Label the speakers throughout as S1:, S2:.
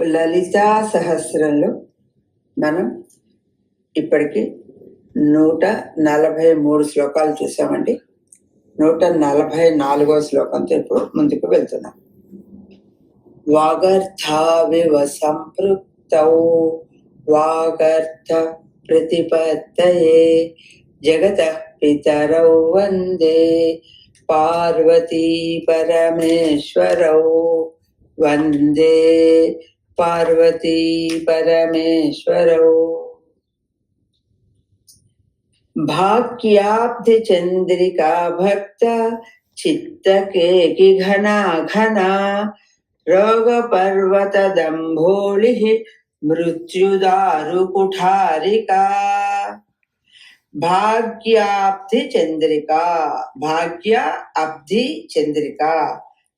S1: లలితా సహస్రంలో మనం ఇప్పటికి నూట నలభై మూడు శ్లోకాలు చూసామండి. నూట నలభై నాలుగో శ్లోకంతో ఇప్పుడు ముందుకు వెళ్తున్నాం. వాగర్థావివ సంపృక్త వాగర్థ ప్రతిపత్తయే జగత పితరౌ వందే పార్వతీ పరమేశ్వరౌ వందే. పార్వతీ పరమేశ్వరౌ. భాగ్యాబ్ధి చంద్రికా భక్త చిత్తకేకి ఘనా ఘనా రోగ పర్వత దంభోళి మృత్యుదారు కుఠారికా భాగ్యాబ్ధి చంద్రిక భాగ్య అబ్ధి చంద్రిక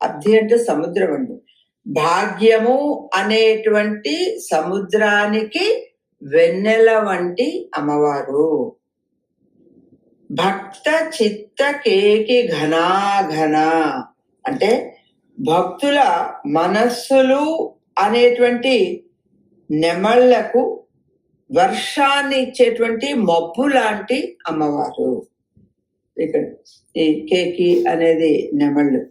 S1: అబ్ధి అంటే సముద్రం అండి. భాగ్యము అనేటువంటి సముద్రానికి వెన్నెల వంటి అమ్మవారు. భక్త చిత్త కేకి ఘనా ఘన. అంటే భక్తుల మనస్సులు అనేటువంటి నెమళ్ళకు వర్షాన్ని ఇచ్చేటువంటి మబ్బు లాంటి అమ్మవారు. ఇక్కడ ఈ కేకి అనేది నెమళ్ళు.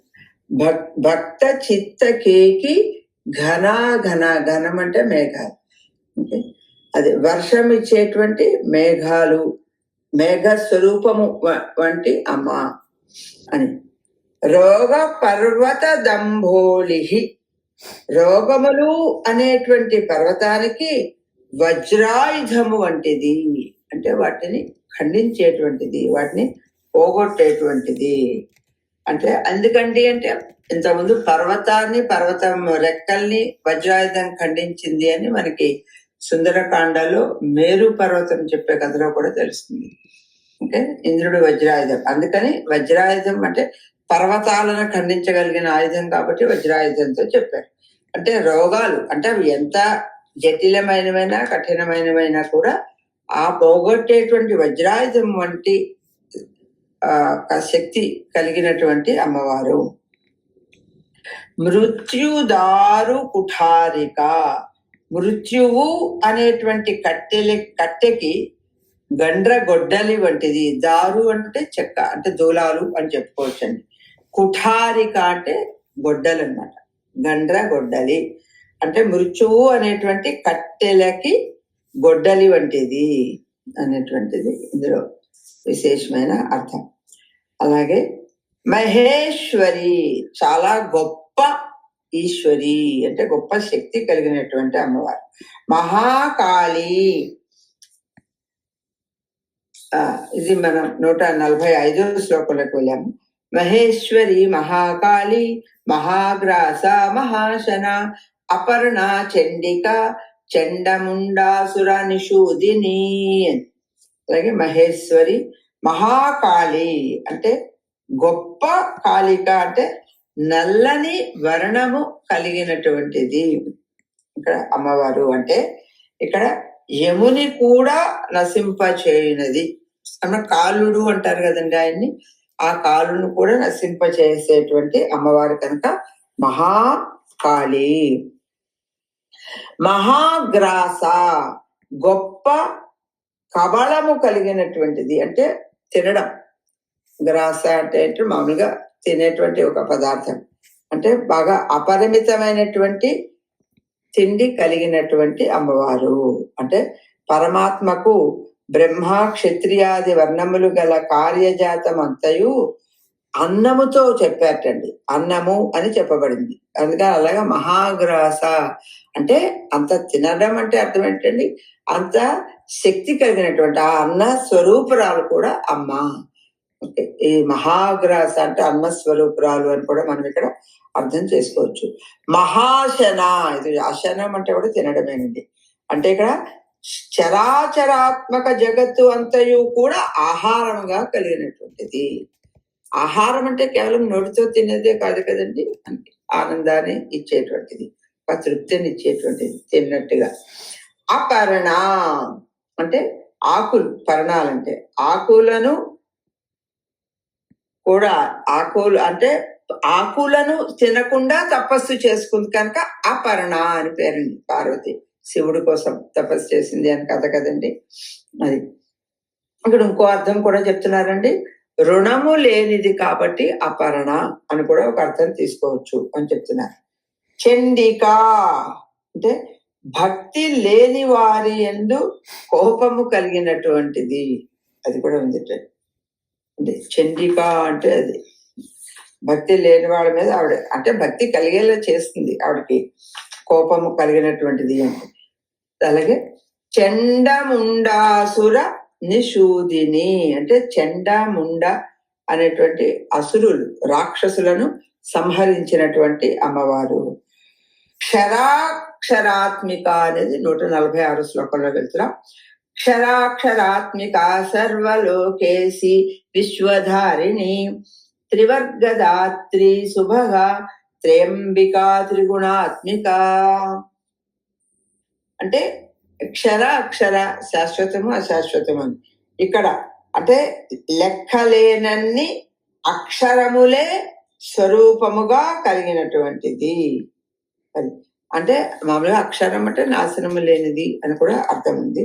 S1: భక్త చిత్త కేకి ఘన ఘన ఘనం అంటే మేఘాలు. ఓకే? అది వర్షం ఇచ్చేటువంటి మేఘాలు మేఘ స్వరూపము వ- వంటి అమ్మ అని. రోగ పర్వత దంభోళి రోగములు అనేటువంటి పర్వతానికి వజ్రాయుధము వంటిది అంటే వాటిని ఖండించేటువంటిది వాటిని పోగొట్టేటువంటిది. అంటే అందుకండి అంటే ఇంతకుముందు పర్వతాన్ని పర్వతం రెక్కల్ని వజ్రాయుధం ఖండించింది అని మనకి సుందరకాండలో మేరు పర్వతం చెప్పే కథలో కూడా తెలుస్తుంది. అంటే ఇంద్రుడు వజ్రాయుధం. అందుకని వజ్రాయుధం అంటే పర్వతాలను ఖండించగలిగిన ఆయుధం కాబట్టి వజ్రాయుధంతో చెప్పారు. అంటే రోగాలు అంటే అవి ఎంత జటిలమైనవైనా కఠినమైనవైనా కూడా ఆ పోగొట్టేటువంటి వజ్రాయుధం వంటి ఆ, ఒక శక్తి కలిగినటువంటి అమ్మవారు. మృత్యుదారు కుఠారిక. మృత్యువు అనేటువంటి కట్టెలి కట్టెకి గండ్ర గొడ్డలి వంటిది. దారు అంటే చెక్క అంటే దూలాలు అని చెప్పుకోవచ్చండి. కుఠారిక అంటే గొడ్డలు అన్నమాట గండ్ర గొడ్డలి అంటే మృత్యువు అనేటువంటి కట్టెలకి గొడ్డలి వంటిది అనేటువంటిది ఇందులో విశేషమైన అర్థం. అలాగే మహేశ్వరి చాలా గొప్ప ఈశ్వరి అంటే గొప్ప శక్తి కలిగినటువంటి అమ్మవారు. మహాకాళి. ఇది మనం నూట నలభై ఐదో శ్లోకంలోకి వెళ్ళాము. మహేశ్వరి మహాకాళి మహాగ్రాస మహాశన అపర్ణ చండిక చండముండాసుర నిషూదిని. అలాగే మహేశ్వరి మహాకాళి అంటే గొప్ప కాళిక అంటే నల్లని వర్ణము కలిగినటువంటిది. ఇక్కడ అమ్మవారు అంటే ఇక్కడ యముని కూడా నశింపచేయునది. అన్న కాలుడు అంటారు కదండి ఆయన్ని. ఆ కాలును కూడా నశింపచేసేటువంటి అమ్మవారు కనుక మహాకాళి. మహాగ్రాస గొప్ప కబళము కలిగినటువంటిది. అంటే తినడం. గ్రాస అంటే మామూలుగా తినేటువంటి ఒక పదార్థం. అంటే బాగా అపరిమితమైనటువంటి తిండి కలిగినటువంటి అమ్మవారు. అంటే పరమాత్మకు బ్రహ్మ క్షత్రియాది వర్ణములు గల కార్యజాతం అంతయు అన్నముతో చెప్పారటండి. అన్నము అని చెప్పబడింది. అందుకని అలాగా మహాగ్రాస అంటే అంత తినడం అంటే అర్థం ఏంటండి అంత శక్తి కలిగినటువంటి ఆ అన్న స్వరూపురాలు కూడా అమ్మ. ఓకే. ఈ మహాగ్రాస అంటే అన్న స్వరూపురాలు అని కూడా మనం ఇక్కడ అర్థం చేసుకోవచ్చు. మహాశన ఇది అశనం అంటే కూడా తినడమేనండి. అంటే ఇక్కడ చరాచరాత్మక జగత్తు అంతయు కూడా ఆహారంగా కలిగినటువంటిది. ఆహారం అంటే కేవలం నోటితో తినేదే కాదు కదండి. అంటే ఆనందాన్ని ఇచ్చేటువంటిది తృప్తిని ఇచ్చేటువంటిది తిన్నట్టుగా. అపర్ణ అంటే ఆకులు పర్ణాలంటే ఆకులను కూడా ఆకులు అంటే ఆకులను తినకుండా తపస్సు చేసుకుంది కనుక అపర్ణ అని పేరండి పార్వతి. శివుడి కోసం తపస్సు చేసింది అని కథ కదండి. అది ఇక్కడ ఇంకో అర్థం కూడా చెప్తున్నారండి. రుణము లేనిది కాబట్టి అపరణ అని కూడా ఒక అర్థం తీసుకోవచ్చు అని చెప్తున్నారు. చండిక అంటే భక్తి లేని వారి ఎందు కోపము కలిగినటువంటిది. అది కూడా ఉంది అంటే చండిక అంటే అది భక్తి లేని వాళ్ళ మీద ఆవిడ అంటే భక్తి కలిగేలా చేస్తుంది ఆవిడకి కోపము కలిగినటువంటిది అంటే. అలాగే చండముండాసుర నిషూదిని అంటే చండముండ అనేటువంటి అసురులు రాక్షసులను సంహరించినటువంటి అమ్మవారు. క్షరాక్షరాత్మిక అనేది నూట నలభై ఆరు శ్లోకంలో వెళ్తున్నాం. క్షరాక్షరాత్మిక సర్వలోకేసి విశ్వధారిణి త్రివర్గదాత్రి శుభగ త్రయంబికా త్రిగుణాత్మిక. అంటే క్షర అక్షర శాశ్వతము అశాశ్వతము అని. ఇక్కడ అంటే లెక్కలేనన్ని అక్షరములే స్వరూపముగా కలిగినటువంటిది అది అంటే మామూలుగా అక్షరం అంటే నాశనము లేనిది అని కూడా అర్థం ఉంది.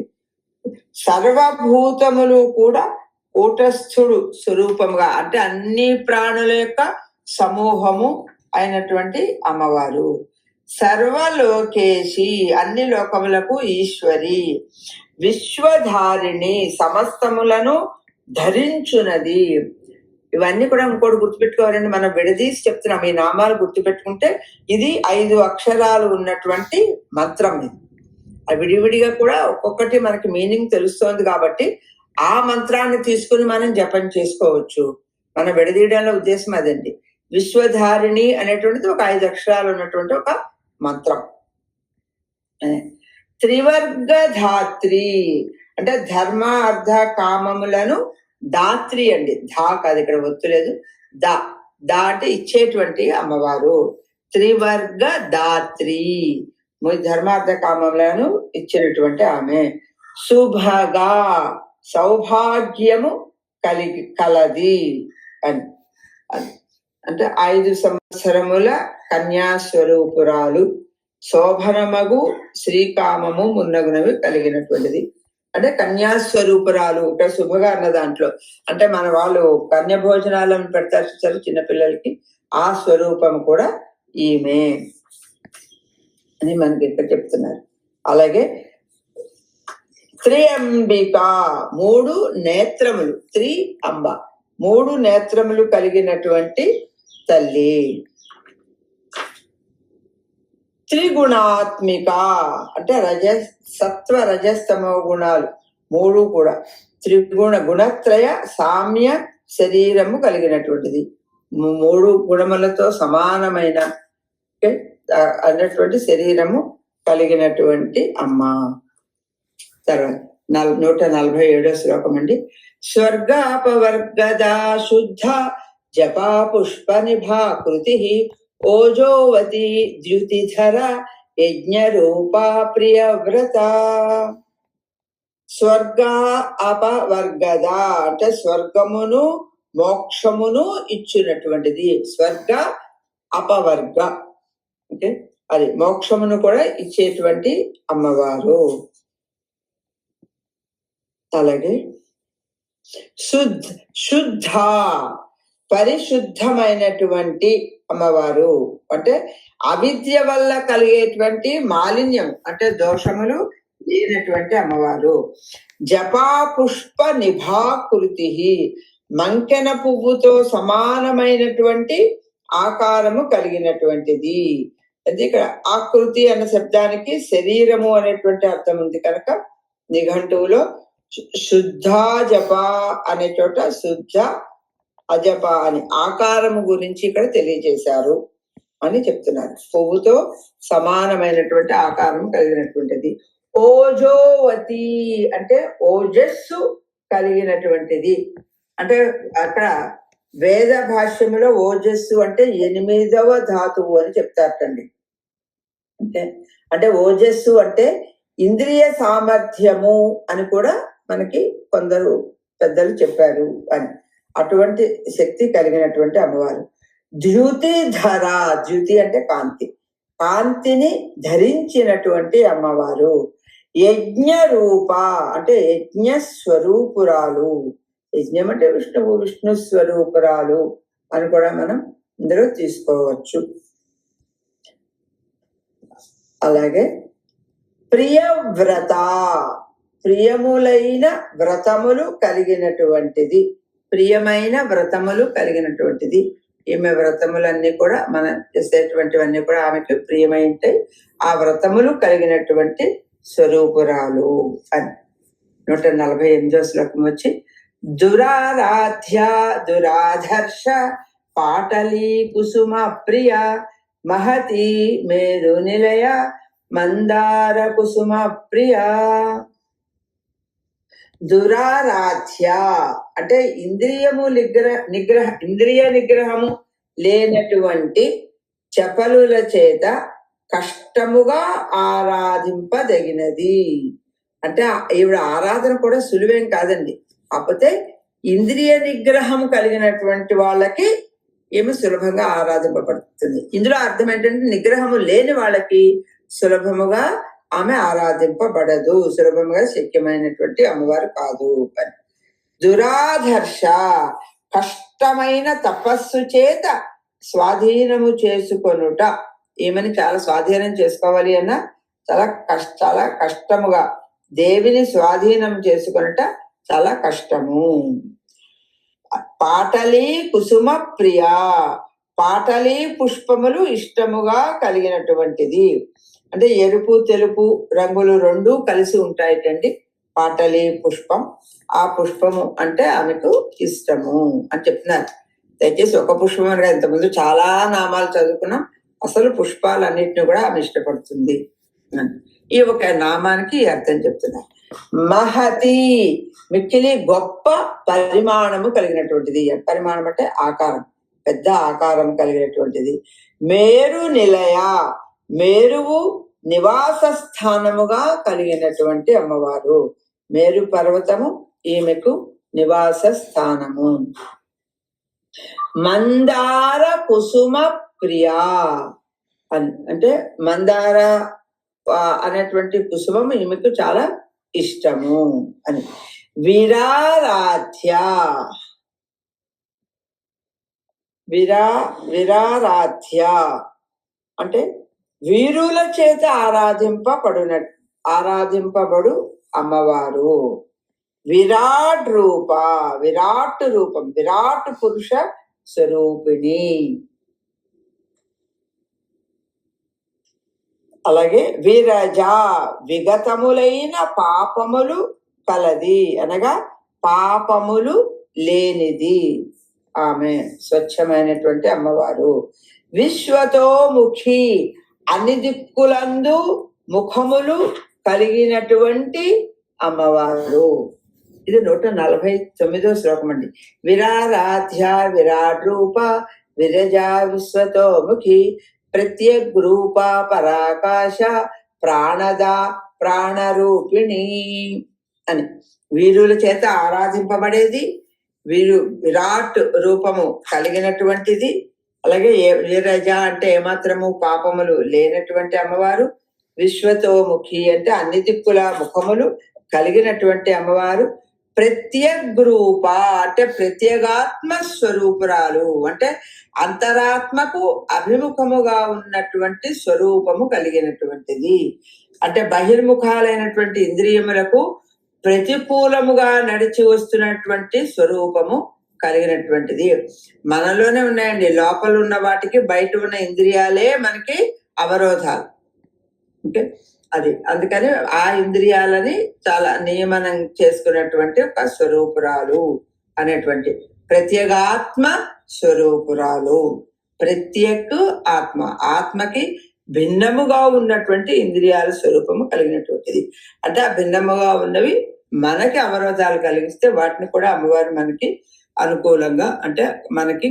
S1: సర్వభూతములు కూడా కూటస్థుడు స్వరూపముగా అంటే అన్ని ప్రాణుల యొక్క సమూహము అయినటువంటి అమ్మవారు. సర్వలోకేశి అన్ని లోకములకు ఈశ్వరి. విశ్వధారిణి సమస్తములను ధరించునది. ఇవన్నీ కూడా ఇంకోటి గుర్తుపెట్టుకోవాలండి. మనం విడదీసి చెప్తున్నాం ఈ నామాలు గుర్తుపెట్టుకుంటే ఇది ఐదు అక్షరాలు ఉన్నటువంటి మంత్రం ఇది. విడివిడిగా కూడా ఒక్కొక్కటి మనకి మీనింగ్ తెలుస్తోంది కాబట్టి ఆ మంత్రాన్ని తీసుకుని మనం జపం చేసుకోవచ్చు. మనం విడదీయడంలో ఉద్దేశం అదండి. విశ్వధారిణి అనేటువంటిది ఒక ఐదు అక్షరాలు ఉన్నటువంటి ఒక మంత్రం. త్రివర్గధాత్రి త్రివర్గ ధాత్రి అంటే ధర్మ అర్ధ కామములను దాత్రి అండి. ధా కాదు ఇక్కడ ఒత్తులేదు దా. దా అంటే ఇచ్చేటువంటి అమ్మవారు. త్రివర్గ దాత్రి ధర్మార్థ కామములను ఇచ్చినటువంటి ఆమె. శుభగా సౌభాగ్యము కలిగి కలది. అని. అంటే ఐదు సంవత్సరముల కన్యాస్వరూపురాలు శోభనమగు శ్రీకామము మున్నగునవి కలిగినటువంటిది. అంటే కన్యాస్వరూపురాలు ఇక్కడ శుభగా అన్న దాంట్లో. అంటే మన వాళ్ళు కన్య భోజనాలను పెడతారు చూసారు చిన్నపిల్లలకి ఆ స్వరూపం కూడా ఈమె అని మనకి ఇక్కడ చెప్తున్నారు. అలాగే త్రియంబిక మూడు నేత్రములు త్రి అంబ. మూడు నేత్రములు కలిగినటువంటి తల్లి. త్రిగుణాత్మిక అంటే రజ సత్వ రజస్తమో గుణాలు మూడు కూడా. త్రిగుణ గుణత్రయ సామ్య శరీరము కలిగినటువంటిది. మూడు గుణములతో సమానమైన అన్నటువంటి శరీరము కలిగినటువంటి అమ్మ. తర్వాత నల్ నూట నలభై ఏడో శ్లోకం అండి. స్వర్గాపవర్గదా శుద్ధ జపా పుష్ప నిభా కృతి ఓజోవతి ద్యుతిధర యజ్ఞ రూపా ప్రియవ్రత స్వర్గ అపవర్గద అంటే స్వర్గమును మోక్షమును ఇచ్చినటువంటిది. స్వర్గ అపవర్గ. ఓకే? అది మోక్షమును కూడా ఇచ్చేటువంటి అమ్మవారు. అలాగే శుద్ధ శుద్ధ పరిశుద్ధమైనటువంటి అమ్మవారు. అంటే అవిద్య వల్ల కలిగేటువంటి మాలిన్యం అంటే దోషములు లేనటువంటి అమ్మవారు. జపా పుష్ప నిభాకృతి మంకెన పువ్వుతో సమానమైనటువంటి ఆకారము కలిగినటువంటిది. అది ఇక్కడ ఆకృతి అన్న శబ్దానికి శరీరము అనేటువంటి అర్థం ఉంది కనుక నిఘంటువులో శుద్ధ జప అనే చోట శుద్ధ అజప అని ఆకారము గురించి ఇక్కడ తెలియజేశారు అని చెప్తున్నారు. కొవ్వుతో సమానమైనటువంటి ఆకారం కలిగినటువంటిది. ఓజోవతి అంటే ఓజస్సు కలిగినటువంటిది. అంటే అక్కడ వేద భాష్యములో ఓజస్సు అంటే ఎనిమిదవ ధాతువు అని చెప్తారటండి. అంటే అంటే ఓజస్సు అంటే ఇంద్రియ సామర్థ్యము అని కూడా మనకి కొందరు పెద్దలు చెప్పారు అని. అటువంటి శక్తి కలిగినటువంటి అమ్మవారు. ద్యుతిధర ద్యుతి అంటే కాంతి. కాంతిని ధరించినటువంటి అమ్మవారు. యజ్ఞ రూప అంటే యజ్ఞ స్వరూపురాలు యజ్ఞం అంటే విష్ణువు విష్ణు స్వరూపురాలు అని కూడా మనం ఇందులో తీసుకోవచ్చు. అలాగే ప్రియవ్రత ప్రియములైన వ్రతములు కలిగినటువంటిది. ప్రియమైన వ్రతములు కలిగినటువంటిది. ఈమె వ్రతములన్నీ కూడా మనం చేసేటువంటివన్నీ కూడా ఆమెకు ప్రియమైంటాయి ఆ వ్రతములు కలిగినటువంటి స్వరూపురాలు అని. నూట నలభై ఎనిమిదో శ్లోకం వచ్చి దురారాధ్య దురాధర్ష పాటలీ కుసుమ ప్రియ మహతి మేరు నిలయ మందార కుసుమ ప్రియ. దురారాధ్య. అంటే ఇంద్రియము నిగ్రహ నిగ్రహ ఇంద్రియ నిగ్రహము లేనటువంటి చపలుల చేత కష్టముగా ఆరాధింపదగినది. అంటే ఈవిడ ఆరాధన కూడా సులువేం కాదండి. కాకపోతే ఇంద్రియ నిగ్రహం కలిగినటువంటి వాళ్ళకి ఏమి సులభంగా ఆరాధింపబడుతుంది. ఇందులో అర్థం ఏంటంటే నిగ్రహము లేని వాళ్ళకి సులభముగా ఆమె ఆరాధింపబడదు. సులభంగా శక్యమైనటువంటి అమ్మవారు కాదు అని. దురాధర్ష కష్టమైన తపస్సు చేత స్వాధీనము చేసుకొనుట. ఈమెని చాలా స్వాధీనం చేసుకోవాలి అన్న చాలా కష్ట చాలా కష్టముగా దేవిని స్వాధీనం చేసుకొనుట చాలా కష్టము. పాటలి కుసుమ ప్రియ పాటలి పుష్పములు ఇష్టముగా కలిగినటువంటిది. అంటే ఎరుపు తెలుపు రంగులు రెండు కలిసి ఉంటాయటండి. పాటలి పుష్పం. ఆ పుష్పము అంటే ఆమెకు ఇష్టము అని చెప్తున్నారు. దయచేసి ఒక పుష్పం అనగా ఇంతకుముందు చాలా నామాలు చదువుకున్నాం. అసలు పుష్పాలన్నింటినీ కూడా ఆమె ఇష్టపడుతుంది ఈ ఒక నామానికి అర్థం చెప్తున్నారు. మహతి మిక్కిలి గొప్ప పరిమాణము కలిగినటువంటిది. పరిమాణం అంటే ఆకారం. పెద్ద ఆకారం కలిగినటువంటిది. మేరు నిలయ మేరువు నివాస స్థానముగా కలిగినటువంటి అమ్మవారు. మేరు పర్వతము ఈమెకు నివాస స్థానము మందార కుసుమ ప్రియా అంటే మందార అనేటువంటి కుసుమం ఈమెకు చాలా ఇష్టము అని. విరారాధ్య. విరా విరారాధ్య. అంటే వీరుల చేత ఆరాధింపబడున ఆరాధింపబడు అమ్మవారు. విరాట్ రూప విరాట్ రూపం విరాట్ పురుష స్వరూపిణి. అలాగే విరజ విగతములైన పాపములు కలది. అనగా పాపములు లేనిది. ఆమె స్వచ్ఛమైనటువంటి అమ్మవారు. విశ్వతోముఖి అన్ని దిక్కులందు ముఖములు కలిగినటువంటి అమ్మవారు. ఇది నూట నలభై తొమ్మిదో శ్లోకం అండి. విరారాధ్య విరాట్ రూప విరజా విశ్వతోముఖి ప్రత్యేక రూప పరాకాశ ప్రాణద ప్రాణరూపిణి అని. వీరుల చేత ఆరాధింపబడేది వీరు విరాట్ రూపము కలిగినటువంటిది అలాగే ఏ- వీరజ అంటే ఏమాత్రము పాపములు లేనటువంటి అమ్మవారు విశ్వతోముఖి అంటే అన్ని దిక్కుల ముఖములు కలిగినటువంటి అమ్మవారు ప్రత్యగ్రూప అంటే ప్రత్యేగాత్మ స్వరూపురాలు అంటే అంతరాత్మకు అభిముఖముగా ఉన్నటువంటి స్వరూపము కలిగినటువంటిది. అంటే బహిర్ముఖాలైనటువంటి ఇంద్రియములకు ప్రతికూలముగా నడిచి వస్తున్నటువంటి స్వరూపము కలిగినటువంటిది. మనలోనే ఉన్నాయండి. లోపల ఉన్న వాటికి బయట ఉన్న ఇంద్రియాలే మనకి అవరోధాలు. ఓకే? అది. అందుకని ఆ ఇంద్రియాలని చాలా నియమనం చేసుకున్నటువంటి ఒక స్వరూపురాలు అనేటువంటి ప్రత్యేగాత్మ స్వరూపురాలు. ప్రత్యేక ఆత్మ. ఆత్మకి భిన్నముగా ఉన్నటువంటి ఇంద్రియాల స్వరూపము కలిగినటువంటిది. అంటే ఆ భిన్నముగా ఉన్నవి మనకి అవరోధాలు కలిగిస్తే వాటిని కూడా అమ్మవారు మనకి అనుకూలంగా అంటే మనకి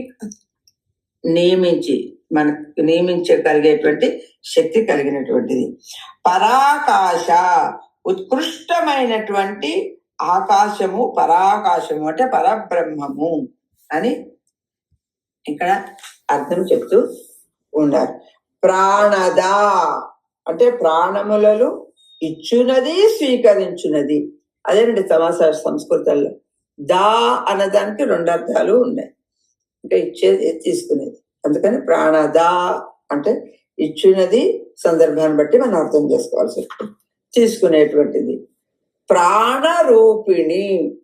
S1: నియమించి మనకి నియమించగలిగేటువంటి శక్తి కలిగినటువంటిది. పరాకాశ ఉత్కృష్టమైనటువంటి ఆకాశము పరాకాశము అంటే పరబ్రహ్మము అని ఇక్కడ అర్థం చెప్తూ ఉండాలి. ప్రాణద అంటే ప్రాణములలో ఇచ్చునది స్వీకరించున్నది అదేనండి సమాచార సంస్కృతంలో దా అన్నదానికి రెండు అర్థాలు ఉన్నాయి. అంటే ఇచ్చేది తీసుకునేది. అందుకని ప్రాణదా అంటే ఇచ్చినది సందర్భాన్ని బట్టి మనం అర్థం చేసుకోవాల్సి వస్తుంది తీసుకునేటువంటిది. ప్రాణరూపిణి.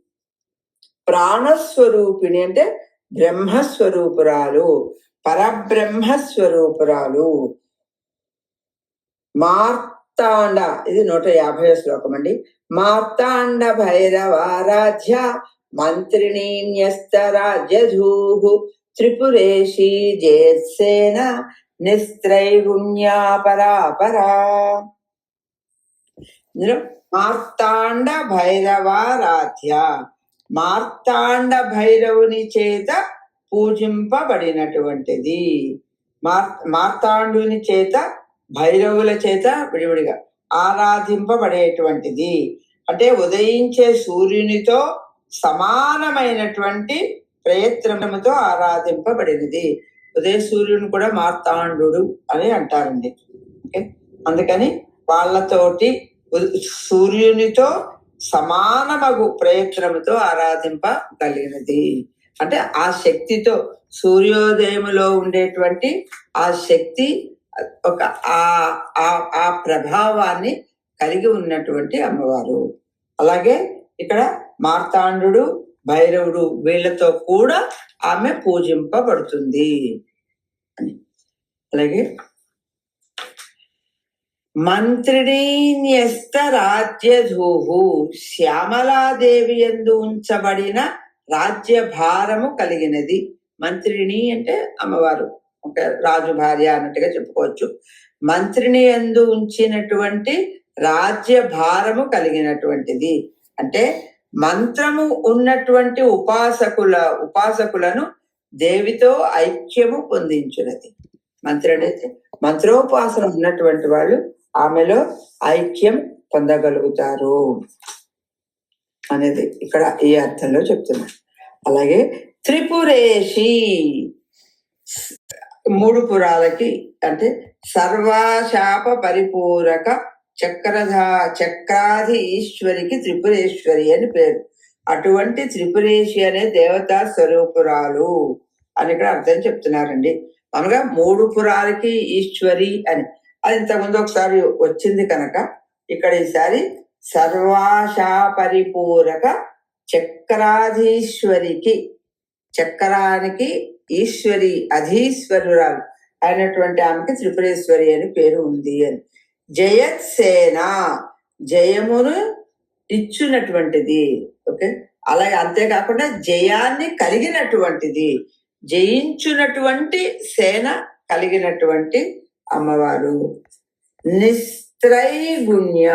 S1: ప్రాణస్వరూపిణి అంటే బ్రహ్మస్వరూపురాలు. పరబ్రహ్మస్వరూపురాలు. మార్తాండ. ఇది నూట యాభై శ్లోకం అండి. మార్తాండ భైరవారాధ్య మంత్రిణీ న్యస్తరాజ్యధూ త్రిపురేషి జేత్సేన నిస్త్రైగుణ్యా పరాపరా మార్తాండ భైరవారాధ్య మార్తాండ భైరవుని చేత పూజింపబడినటువంటిది మార్ మార్తాండుని చేత భైరవుల చేత విడివిడిగా ఆరాధింపబడేటువంటిది. అంటే ఉదయించే సూర్యునితో సమానమైనటువంటి ప్రయత్నముతో ఆరాధింపబడినది. ఉదయ సూర్యుని కూడా మార్తాండు అని అంటారండి. ఓకే? అందుకని వాళ్ళతోటి ఉ- సూర్యునితో సమానమగు ప్రయత్నముతో ఆరాధింపగలిగినది. అంటే ఆ శక్తితో సూర్యోదయములో ఉండేటువంటి ఆ శక్తి ఒక ఆ ఆ- ఆ ప్రభావాన్ని కలిగి ఉన్నటువంటి అమ్మవారు. అలాగే ఇక్కడ మార్తాండు భైరవుడు వీళ్ళతో కూడా ఆమె పూజింపబడుతుంది. అని. అలాగే. మంత్రిణీన్యస్త రాజ్యధూహు శ్యామలాదేవి ఎందు ఉంచబడిన రాజ్య భారము కలిగినది. మంత్రిణి అంటే అమ్మవారు. ఒక రాజు భార్య అన్నట్టుగా చెప్పుకోవచ్చు. మంత్రిని ఎందు ఉంచినటువంటి రాజ్య భారము కలిగినటువంటిది. అంటే మంత్రము ఉన్నటువంటి ఉపాసకుల ఉపాసకులను దేవితో ఐక్యము పొందించినది. మంత్రుడైతే అయితే మంత్రోపాసన ఉన్నటువంటి వాళ్ళు ఆమెలో ఐక్యం పొందగలుగుతారు అనేది ఇక్కడ ఈ అర్థంలో చెప్తున్నారు అలాగే త్రిపురేషి మూడు పురాలకి అంటే సర్వశాప పరిపూరక చక్రధా చక్రాధి ఈశ్వరికి త్రిపురేశ్వరి అని పేరు. అటువంటి త్రిపురేశి అనే దేవతా స్వరూపురాలు అని ఇక్కడ అర్థం చెప్తున్నారండి. అనగా మూడు పురాలకి ఈశ్వరి అని. అది ఇంతకుముందు ఒకసారి వచ్చింది కనుక ఇక్కడ ఈసారి సర్వాశా పరిపూరక చక్రాధీశ్వరికి చక్రానికి ఈశ్వరి అధీశ్వరురాలు అయినటువంటి ఆమెకి త్రిపురేశ్వరి అని పేరు ఉంది అని. జయత్సేన జయమును ఇచ్చునటువంటిది. ఓకే? అలాగే అంతేకాకుండా జయాన్ని కలిగినటువంటిది. జయించునటువంటి సేన కలిగినటువంటి అమ్మవారు. నిస్త్రైగుణ్య.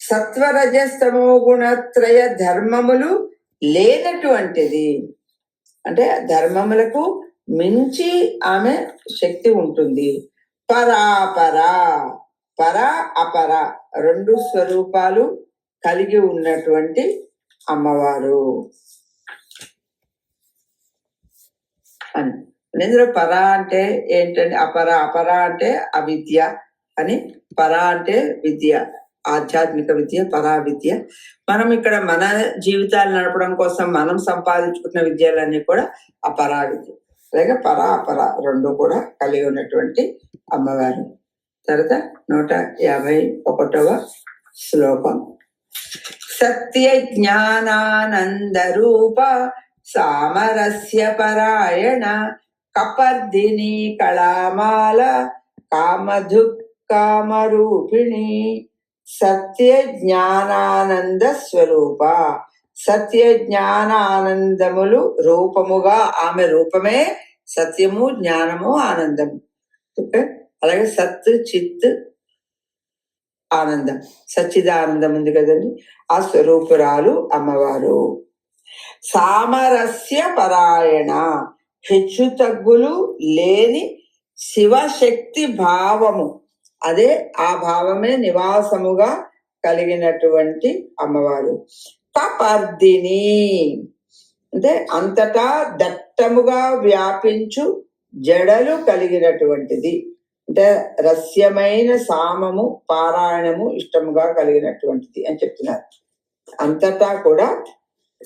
S1: సత్వరజస్తమో గుణత్రయ ధర్మములు లేనటువంటిది. అంటే ధర్మములకు మించి ఆమె శక్తి ఉంటుంది. పరాపర పర అపర రెండు స్వరూపాలు కలిగి ఉన్నటువంటి అమ్మవారు. అని. ఇందులో పర అంటే ఏంటంటే అపర అపర అంటే అవిద్య అని పర అంటే విద్య ఆధ్యాత్మిక విద్య పరా విద్య. మనం ఇక్కడ మన జీవితాలు నడపడం కోసం మనం సంపాదించుకున్న విద్యలన్నీ కూడా అపరా విద్య. అలాగే పరా అపర రెండు కూడా కలిగి ఉన్నటువంటి అమ్మవారు. తర్వాత నూట యాభై ఒకటవ శ్లోకం. సత్య జ్ఞానానంద రూప సామరస్య పరాయణ కపర్దిని కళామాల కామధు కామరూపిణి సత్య జ్ఞానానంద స్వరూప. సత్య జ్ఞానానందములు రూపముగా ఆమె రూపమే సత్యము జ్ఞానము ఆనందము. ఓకే? అలాగే సత్ చిత్ ఆనందం. సచ్చిదానందం ఉంది కదండి. ఆ స్వరూపురాలు అమ్మవారు. సామరస్య పరాయణ. హెచ్చు తగ్గులు లేని శివశక్తి భావము. అదే ఆ భావమే నివాసముగా కలిగినటువంటి అమ్మవారు. కపర్దిని అంటే అంతటా దట్టముగా వ్యాపించు జడలు కలిగినటువంటిది. అంటే రహస్యమైన సామము పారాయణము ఇష్టముగా కలిగినటువంటిది అని చెప్తున్నారు. అంతటా కూడా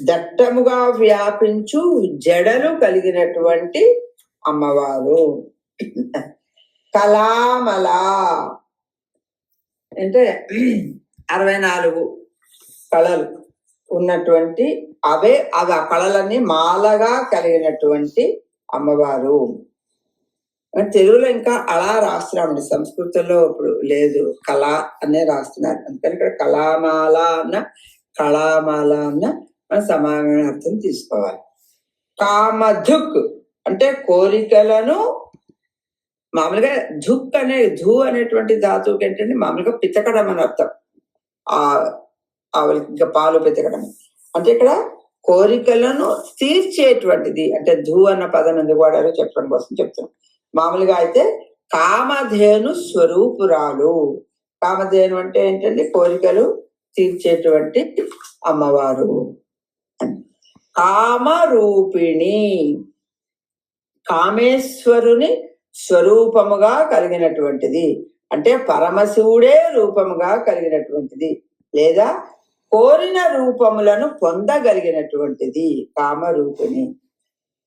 S1: దట్టముగా వ్యాపించు జడలు కలిగినటువంటి అమ్మవారు. కళామల అంటే అరవై నాలుగు కళలు ఉన్నటువంటి అవే అవి ఆ కళలన్నీ మాలగా కలిగినటువంటి అమ్మవారు. తెలుగులో ఇంకా అలా రాస్తున్నామండి. సంస్కృతంలో ఇప్పుడు లేదు. కళ అనే రాస్తున్నారు. అందుకని ఇక్కడ కళామాల అన్న కళామాల అన్న మన సమాన అర్థం తీసుకోవాలి. కామధుక్ అంటే కోరికలను మామూలుగా ధుక్ అనే ధూ అనేటువంటి ధాతువుకి ఏంటంటే మామూలుగా పితకడం అని అర్థం. ఆ ఆవులకి ఇంకా పాలు పితకడం. అంటే ఇక్కడ కోరికలను తీర్చేటువంటిది. అంటే ధూ అన్న పదం ఎందుకు వాడారో చెప్పడం కోసం చెప్తున్నాం. మామూలుగా అయితే కామధేను స్వరూపురాలు. కామధేను అంటే ఏంటంటే కోరికలు తీర్చేటువంటి అమ్మవారు. కామరూపిణి. కామేశ్వరుని స్వరూపముగా కలిగినటువంటిది. అంటే పరమశివుడే రూపముగా కలిగినటువంటిది. లేదా కోరిన రూపములను పొందగలిగినటువంటిది కామరూపిణి.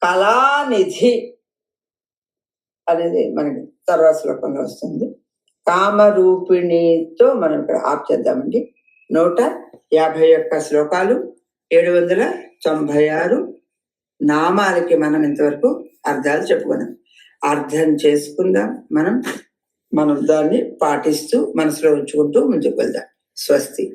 S1: కళానిధి. అనేది మనకి తర్వాత శ్లోకంలో వస్తుంది. కామరూపిణితో మనం ఇక్కడ ఆప్ చేద్దామండి. నూట యాభై ఒక్క శ్లోకాలు ఏడు వందల తొంభై ఆరు నామాలకి మనం ఇంతవరకు అర్థాలు చెప్పుకున్నాం. అర్థం చేసుకుందాం మనం. మనం దాన్ని పాటిస్తూ మనసులో ఉంచుకుంటూ ముందుకు వెళ్దాం. స్వస్తి.